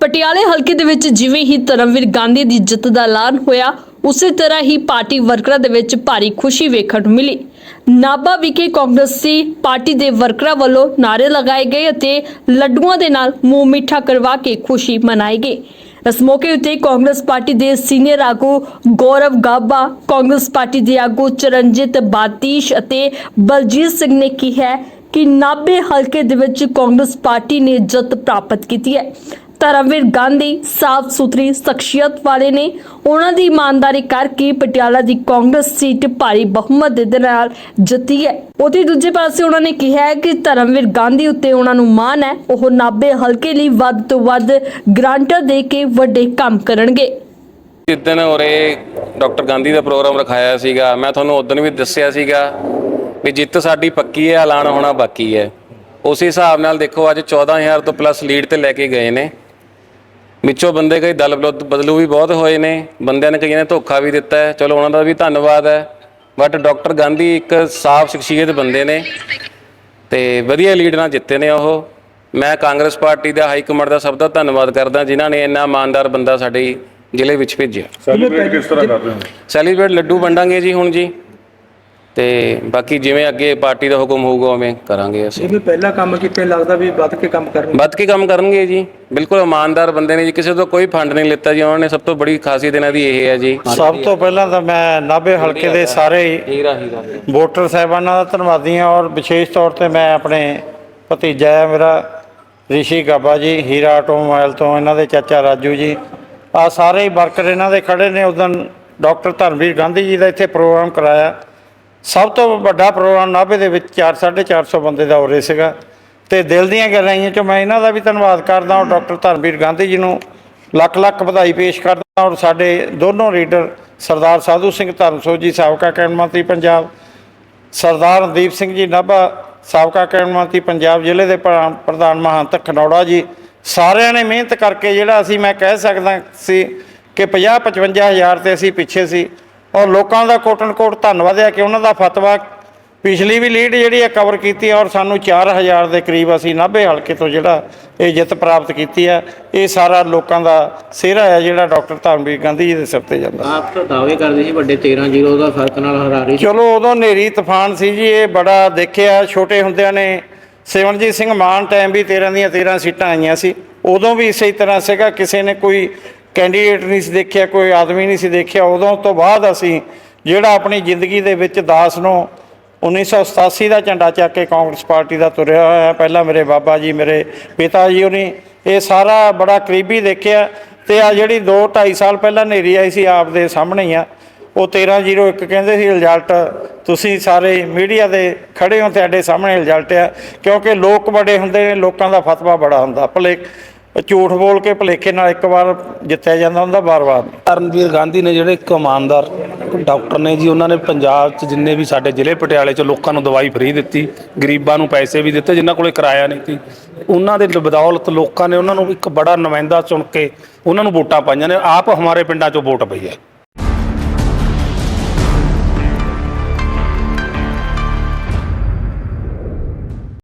ਪਟਿਆਲੇ ਹਲਕੇ ਦੇ ਵਿੱਚ ਜਿਵੇਂ ਹੀ ਧਰਮਵੀਰ ਗਾਂਧੀ ਦੀ ਜਿੱਤ ਦਾ ਐਲਾਨ ਹੋਇਆ, ਉਸੇ ਤਰ੍ਹਾਂ ਹੀ ਪਾਰਟੀ ਵਰਕਰਾਂ ਦੇ ਵਿੱਚ ਭਾਰੀ ਖੁਸ਼ੀ ਵੇਖਣ ਨੂੰ ਮਿਲੀ। ਨਾਭਾ ਵਿਖੇ ਕਾਂਗਰਸੀ ਪਾਰਟੀ ਦੇ ਵਰਕਰਾਂ ਵੱਲੋਂ ਨਾਰੇ ਲਗਾਏ ਗਏ ਅਤੇ ਲੱਡੂਆਂ ਦੇ ਨਾਲ ਮੂੰਹ ਮਿੱਠਾ ਕਰਵਾ ਕੇ ਖੁਸ਼ੀ ਮਨਾਈ ਗਈ। ਇਸ ਮੌਕੇ ਉੱਤੇ ਕਾਂਗਰਸ ਪਾਰਟੀ ਦੇ ਸੀਨੀਅਰ ਆਗੂ ਗੌਰਵ ਗਾਬਾ, ਕਾਂਗਰਸ ਪਾਰਟੀ ਦੇ ਆਗੂ ਚਰਨਜੀਤ ਬਾਤੀਸ਼ ਅਤੇ ਬਲਜੀਤ ਸਿੰਘ ਨੇ ਕਿਹਾ ਕਿ ਨਾਭੇ ਹਲਕੇ ਦੇ ਵਿੱਚ ਕਾਂਗਰਸ ਪਾਰਟੀ ਨੇ ਜਿੱਤ ਪ੍ਰਾਪਤ ਕੀਤੀ ਹੈ। ਧਰਮਵੀਰ ਗਾਂਧੀ ਸਾਫ਼ ਸੁਥਰੀ, ਸ਼ਖਸੀਅਤ ਵਾਲੇ ਨੇ ਉਹਨਾਂ ਦੀ ਇਮਾਨਦਾਰੀ ਕਰਕੇ ਪਟਿਆਲਾ ਦੀ ਕਾਂਗਰਸ ਸੀਟ ਭਾਰੀ ਬਹੁਮਤ ਦੇ ਨਾਲ ਜਿੱਤੀ ਹੈ। ਉਹਦੇ ਦੂਜੇ ਪਾਸੇ ਉਹਨਾਂ ਨੇ ਕਿਹਾ ਹੈ ਕਿ ਧਰਮਵੀਰ ਗਾਂਧੀ ਉੱਤੇ ਉਹਨਾਂ ਨੂੰ ਮਾਣ ਹੈ। ਉਹ ਨਾਭੇ ਹਲਕੇ ਲਈ ਵੱਧ ਤੋਂ ਵੱਧ ਗ੍ਰਾਂਟਾਂ ਦੇ ਕੇ ਵੱਡੇ ਕੰਮ ਕਰਨਗੇ। ਜਿੱਦਣ ਉਰੇ ਡਾਕਟਰ ਗਾਂਧੀ ਦਾ ਪ੍ਰੋਗਰਾਮ ਰਖਾਇਆ ਸੀਗਾ, ਮੈਂ ਤੁਹਾਨੂੰ ਉਦੋਂ ਵੀ ਦੱਸਿਆ ਸੀਗਾ ਵੀ ਜਿੱਤ ਸਾਡੀ ਪੱਕੀ ਹੈ ਐਲਾਨ ਹੋਣਾ ਬਾਕੀ ਹੈ। ਉਸੇ ਹਿਸਾਬ ਨਾਲ ਦੇਖੋ ਅੱਜ 14000 ਤੋਂ ਪਲੱਸ ਲੀਡ ਤੇ ਲੈ ਕੇ ਗਏ ਨੇ। ਵਿੱਚੋਂ ਬੰਦੇ ਕਈ ਦਲ ਬਦਲੂ- ਬਦਲੂ ਵੀ ਬਹੁਤ ਹੋਏ ਨੇ। ਬੰਦਿਆਂ ਨੇ ਕਈਆਂ ਨੇ ਧੋਖਾ ਵੀ ਦਿੱਤਾ ਹੈ। ਚਲੋ ਉਹਨਾਂ ਦਾ ਵੀ ਧੰਨਵਾਦ ਹੈ। ਬਟ ਡਾਕਟਰ ਗਾਂਧੀ ਇੱਕ ਸਾਫ਼ ਸ਼ਖਸੀਅਤ ਬੰਦੇ ਨੇ ਤੇ ਵਧੀਆ ਲੀਡ ਨਾਲ ਜਿੱਤੇ ਨੇ ਉਹ। ਮੈਂ ਕਾਂਗਰਸ ਪਾਰਟੀ ਦਾ ਹਾਈ ਕਮਾਂਡ ਦਾ ਸਭ ਦਾ ਧੰਨਵਾਦ ਕਰਦਾ ਜਿਨ੍ਹਾਂ ਨੇ ਇੰਨਾ ਇਮਾਨਦਾਰ ਬੰਦਾ ਸਾਡੇ ਜ਼ਿਲ੍ਹੇ ਵਿੱਚ ਭੇਜਿਆ। ਸੈਲੀਬ੍ਰੇਟ ਕਿਸ ਤਰ੍ਹਾਂ ਕਰਦੇ ਹੋ? ਸੈਲੀਬ੍ਰੇਟ ਲੱਡੂ ਵੰਡਾਂਗੇ ਜੀ ਹੁਣ ਜੀ। ਤੇ ਬਾਕੀ ਜਿਵੇਂ ਅੱਗੇ ਪਾਰਟੀ ਦਾ ਹੁਕਮ ਹੋਊਗਾ ਉਵੇਂ ਕਰਾਂਗੇ ਅਸੀਂ। ਜਿਵੇਂ ਪਹਿਲਾ ਕੰਮ ਕੀਤੇ ਲੱਗਦਾ ਵੀ ਵੱਧ ਕੇ ਕੰਮ ਕਰਨਗੇ। ਵੱਧ ਕੇ ਕੰਮ ਕਰਨਗੇ ਜੀ। ਬਿਲਕੁਲ ਇਮਾਨਦਾਰ ਬੰਦੇ ਨੇ ਜੀ। ਕਿਸੇ ਤੋਂ ਕੋਈ ਫੰਡ ਨਹੀਂ ਲਿੱਤਾ ਜੀ। ਉਹਨਾਂ ਨੇ ਸਭ ਤੋਂ ਬੜੀ ਖਾਸੀਅਤ ਇਹਨਾਂ ਦੀ ਇਹ ਹੈ ਜੀ। ਸਭ ਤੋਂ ਪਹਿਲਾਂ ਤਾਂ ਮੈਂ ਨਾਭੇ ਹਲਕੇ ਦੇ ਸਾਰੇ ਹੀ ਹੀਰਾ ਹੀਰਾ ਵੋਟਰ ਸਾਹਿਬਾਨਾਂ ਦਾ ਧੰਨਵਾਦੀ ਹਾਂ ਔਰ ਵਿਸ਼ੇਸ਼ ਤੌਰ ਤੇ ਮੈਂ ਆਪਣੇ ਭਤੀਜਾ ਹੈ ਮੇਰਾ ਰਿਸ਼ੀ ਗਾਬਾ ਜੀ ਹੀਰਾ ਆਟੋਮੋਬਾਈਲ ਤੋਂ ਇਹਨਾਂ ਦੇ ਚਾਚਾ ਰਾਜੂ ਜੀ। ਆ ਸਾਰੇ ਹੀ ਵਰਕਰ ਇਹਨਾਂ ਦੇ ਖੜੇ ਨੇ। ਉਦੋਂ ਡਾਕਟਰ ਧਰਮਵੀਰ ਗਾਂਧੀ ਜੀ ਦਾ ਇੱਥੇ ਪ੍ਰੋਗਰਾਮ ਕਰਾਇਆ। ਸਭ ਤੋਂ ਵੱਡਾ ਪ੍ਰੋਗਰਾਮ ਨਾਭੇ ਦੇ ਵਿੱਚ 4 450 ਬੰਦੇ ਦਾ ਹੋ ਰਿਹਾ ਸੀਗਾ। ਤੇ ਦਿਲ ਦੀਆਂ ਗਹਿਰਾਈਆਂ ਚੋਂ ਮੈਂ ਇਹਨਾਂ ਦਾ ਵੀ ਧੰਨਵਾਦ ਕਰਦਾ ਹਾਂ, ਡਾਕਟਰ ਧਰਮਵੀਰ ਗਾਂਧੀ ਜੀ ਨੂੰ। ਲੱਖ ਲੱਖ ਵਧਾਈ ਪੇਸ਼ ਕਰਦਾ ਔਰ ਸਾਡੇ ਦੋਨੋਂ ਲੀਡਰ ਸਰਦਾਰ ਸਾਧੂ ਸਿੰਘ ਧਰਮਸੋ ਜੀ, ਸਾਬਕਾ ਕੈਬਨਿਟ ਮੰਤਰੀ ਪੰਜਾਬ। ਸਰਦਾਰ ਰਣਦੀਪ ਸਿੰਘ ਜੀ ਨਾਭਾ, ਸਾਬਕਾ ਕੈਬਨਿਟ ਮੰਤਰੀ ਪੰਜਾਬ ਜ਼ਿਲ੍ਹੇ ਦੇ ਪ੍ਰਧਾਨ ਪ੍ਰਧਾਨ ਮਹੰਤ ਖਨੌੜਾ ਜੀ। ਸਾਰਿਆਂ ਨੇ ਮਿਹਨਤ ਕਰਕੇ ਜਿਹੜਾ ਅਸੀਂ ਮੈਂ ਕਹਿ ਸਕਦਾ ਸੀ ਕਿ 50 55 ਹਜ਼ਾਰ ਤੇ ਅਸੀਂ ਪਿੱਛੇ ਸੀ। ਔਰ ਲੋਕਾਂ ਦਾ ਕੋਟਨ ਕੋਟ ਧੰਨਵਾਦ ਹੈ ਕਿ ਉਹਨਾਂ ਦਾ ਫਤਵਾ ਪਿਛਲੀ ਵੀ ਲੀਡ ਜਿਹੜੀ ਹੈ ਕਵਰ ਕੀਤੀ ਹੈ ਔਰ ਸਾਨੂੰ 4000 ਦੇ ਕਰੀਬ ਅਸੀਂ ਨਾਭੇ ਹਲਕੇ ਤੋਂ ਜਿਹੜਾ ਇਹ ਜਿੱਤ ਪ੍ਰਾਪਤ ਕੀਤੀ ਹੈ ਇਹ ਸਾਰਾ ਲੋਕਾਂ ਦਾ ਸਿਹਰਾ ਹੈ ਜਿਹੜਾ ਡਾਕਟਰ ਧਰਮਵੀਰ ਗਾਂਧੀ ਜੀ ਦੇ ਸਿਰ ਤੇ ਜਾਂਦਾ। ਆਪ ਤਾਂ ਦਾਅਵੇ ਕਰਦੇ ਸੀ ਵੱਡੇ 13-0 ਦਾ ਫ਼ਰਕ ਨਾਲ ਹਰਾ ਰਹੀ ਚਲੋ ਉਦੋਂ ਨੇਰੀ ਤੂਫਾਨ ਸੀ ਜੀ ਇਹ ਬੜਾ ਦੇਖਿਆ ਛੋਟੇ ਹੁੰਦਿਆਂ ਨੇ ਸਿਮਰਜੀਤ ਸਿੰਘ ਮਾਨ ਟਾਈਮ ਵੀ 13 ਦੀਆਂ 13 ਸੀਟਾਂ ਆਈਆਂ ਸੀ। ਉਦੋਂ ਵੀ ਇਸੇ ਤਰ੍ਹਾਂ ਸੀਗਾ ਕਿਸੇ ਨੇ ਕੋਈ ਕੈਂਡੀਡੇਟ ਨਹੀਂ ਸੀ ਦੇਖਿਆ, ਕੋਈ ਆਦਮੀ ਨਹੀਂ ਸੀ ਦੇਖਿਆ। ਉਦੋਂ ਤੋਂ ਬਾਅਦ ਅਸੀਂ ਜਿਹੜਾ ਆਪਣੀ ਜ਼ਿੰਦਗੀ ਦੇ ਵਿੱਚ ਦਾਸ ਨੂੰ 1987 ਦਾ ਝੰਡਾ ਚੱਕ ਕੇ ਕਾਂਗਰਸ ਪਾਰਟੀ ਦਾ ਤੁਰਿਆ ਹੋਇਆ ਹੈ। ਪਹਿਲਾਂ ਮੇਰੇ ਬਾਬਾ ਜੀ, ਮੇਰੇ ਪਿਤਾ ਜੀ ਉਹਨੇ ਇਹ ਸਾਰਾ ਬੜਾ ਕਰੀਬੀ ਦੇਖਿਆ। ਤੇ ਆ ਜਿਹੜੀ 2 2.5 ਸਾਲ ਪਹਿਲਾਂ ਨੇਰੀ ਆਈ ਸੀ, ਆਪ ਦੇ ਸਾਹਮਣੇ ਹੀ ਆ। ਉਹ 1301 ਕਹਿੰਦੇ ਸੀ ਰਿਜ਼ਲਟ ਤੁਸੀਂ ਸਾਰੇ ਮੀਡੀਆ ਦੇ ਖੜੇ ਹੋ, ਤੁਹਾਡੇ ਸਾਹਮਣੇ ਰਿਜ਼ਲਟ ਆ। ਕਿਉਂਕਿ ਲੋਕ ਬੜੇ ਹੁੰਦੇ ਨੇ, ਲੋਕਾਂ ਦਾ ਫਤਵਾ ਬੜਾ ਹੁੰਦਾ। ਭਲੇ ਝੂਠ ਬੋਲ ਕੇ ਭਲੇਖੇ ਨਾਲ ਇੱਕ ਵਾਰ ਜਿੱਤਿਆ ਜਾਂਦਾ ਹੁੰਦਾ ਵਾਰ-ਵਾਰ ਨਹੀਂ। ਕਰਨਵੀਰ ਗਾਂਧੀ ਨੇ ਜਿਹੜੇ ਇੱਕ ਇਮਾਨਦਾਰ ਡਾਕਟਰ ਨੇ ਜੀ, ਉਹਨਾਂ ਨੇ ਪੰਜਾਬ 'ਚ ਜਿੰਨੇ ਵੀ ਸਾਡੇ ਜ਼ਿਲ੍ਹੇ ਪਟਿਆਲੇ 'ਚ ਲੋਕਾਂ ਨੂੰ ਦਵਾਈ ਫ੍ਰੀ ਦਿੱਤੀ, ਗਰੀਬਾਂ ਨੂੰ ਪੈਸੇ ਵੀ ਦਿੱਤੇ, ਜਿਨ੍ਹਾਂ ਕੋਲੇ ਕਿਰਾਇਆ ਨਹੀਂ ਸੀ। ਉਹਨਾਂ ਦੇ ਬਦੌਲਤ ਲੋਕਾਂ ਨੇ ਉਹਨਾਂ ਨੂੰ ਇੱਕ ਬੜਾ ਨੁਮਾਇੰਦਾ ਚੁਣ ਕੇ ਉਹਨਾਂ ਨੂੰ ਵੋਟਾਂ ਪਾਈਆਂ ਨੇ। ਆਪ ਹਮਾਰੇ ਪਿੰਡਾਂ 'ਚੋਂ ਵੋਟ ਪਈ ਹੈ।